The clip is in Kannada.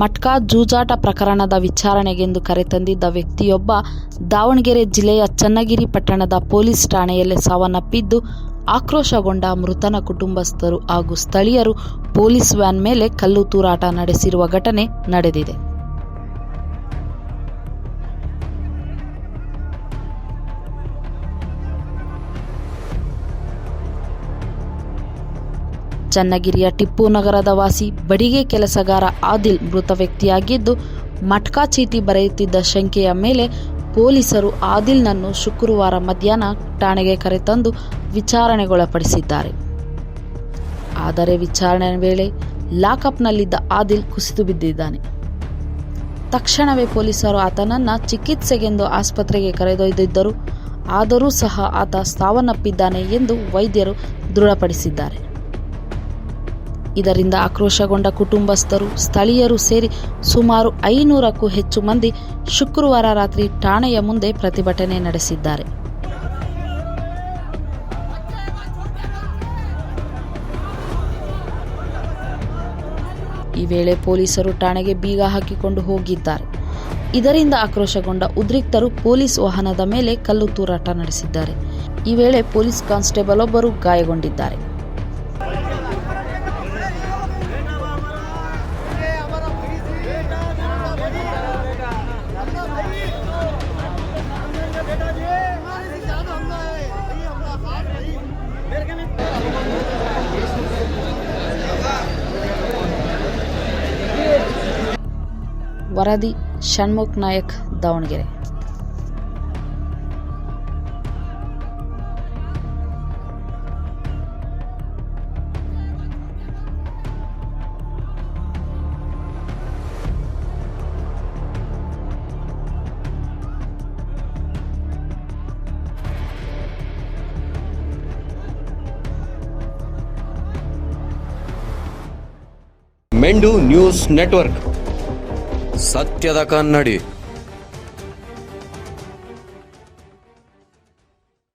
ಮಟ್ಕಾ ಜೂಜಾಟ ಪ್ರಕರಣದ ವಿಚಾರಣೆಗೆಂದು ಕರೆತಂದಿದ್ದ ವ್ಯಕ್ತಿಯೊಬ್ಬ ದಾವಣಗೆರೆ ಜಿಲ್ಲೆಯ ಚನ್ನಗಿರಿ ಪಟ್ಟಣದ ಪೊಲೀಸ್ ಠಾಣೆಯಲ್ಲಿ ಸಾವನ್ನಪ್ಪಿದ್ದು, ಆಕ್ರೋಶಗೊಂಡ ಮೃತನ ಕುಟುಂಬಸ್ಥರು ಹಾಗೂ ಸ್ಥಳೀಯರು ಪೊಲೀಸ್ ವ್ಯಾನ್ ಮೇಲೆ ಕಲ್ಲು ತೂರಾಟ ನಡೆಸಿರುವ ಘಟನೆ ನಡೆದಿದೆ. ಚನ್ನಗಿರಿಯ ಟಿಪ್ಪು ನಗರದ ವಾಸಿ ಬಡಿಗೆ ಕೆಲಸಗಾರ ಆದಿಲ್ ಮೃತ ವ್ಯಕ್ತಿಯಾಗಿದ್ದು, ಮಟ್ಕಾ ಚೀಟಿ ಬರೆಯುತ್ತಿದ್ದ ಶಂಕೆಯ ಮೇಲೆ ಪೊಲೀಸರು ಆದಿಲ್ನನ್ನು ಶುಕ್ರವಾರ ಮಧ್ಯಾಹ್ನ ಠಾಣೆಗೆ ಕರೆತಂದು ವಿಚಾರಣೆಗೊಳಪಡಿಸಿದ್ದಾರೆ. ಆದರೆ ವಿಚಾರಣೆ ವೇಳೆ ಲಾಕಪ್ನಲ್ಲಿದ್ದ ಆದಿಲ್ ಕುಸಿದು ಬಿದ್ದಿದ್ದಾನೆ. ತಕ್ಷಣವೇ ಪೊಲೀಸರು ಆತನನ್ನ ಚಿಕಿತ್ಸೆಗೆಂದು ಆಸ್ಪತ್ರೆಗೆ ಕರೆದೊಯ್ದಿದ್ದರು. ಆದರೂ ಸಹ ಆತ ಸಾವನ್ನಪ್ಪಿದ್ದಾನೆ ಎಂದು ವೈದ್ಯರು ದೃಢಪಡಿಸಿದ್ದಾರೆ. ಇದರಿಂದ ಆಕ್ರೋಶಗೊಂಡ ಕುಟುಂಬಸ್ಥರು, ಸ್ಥಳೀಯರು ಸೇರಿ ಸುಮಾರು ಐನೂರಕ್ಕೂ ಹೆಚ್ಚು ಮಂದಿ ಶುಕ್ರವಾರ ರಾತ್ರಿ ಠಾಣೆಯ ಮುಂದೆ ಪ್ರತಿಭಟನೆ ನಡೆಸಿದ್ದಾರೆ. ಈ ವೇಳೆ ಪೊಲೀಸರು ಠಾಣೆಗೆ ಬೀಗ ಹಾಕಿಕೊಂಡು ಹೋಗಿದ್ದಾರೆ. ಇದರಿಂದ ಆಕ್ರೋಶಗೊಂಡ ಉದ್ರಿಕ್ತರು ಪೊಲೀಸ್ ವಾಹನದ ಮೇಲೆ ಕಲ್ಲು ತೂರಾಟ ನಡೆಸಿದ್ದಾರೆ. ಈ ವೇಳೆ ಪೊಲೀಸ್ ಕಾನ್ಸ್ಟೇಬಲ್ ಒಬ್ಬರು ಗಾಯಗೊಂಡಿದ್ದಾರೆ. ವರದಿ ಷಣ್ಮುಖ್ ನಾಯಕ್ ದಾವಣಗೆರೆ. ಮೆಂಡು ನ್ಯೂಸ್ ನೆಟ್ವರ್ಕ್. ಸತ್ಯದ ಕನ್ನಡಿ.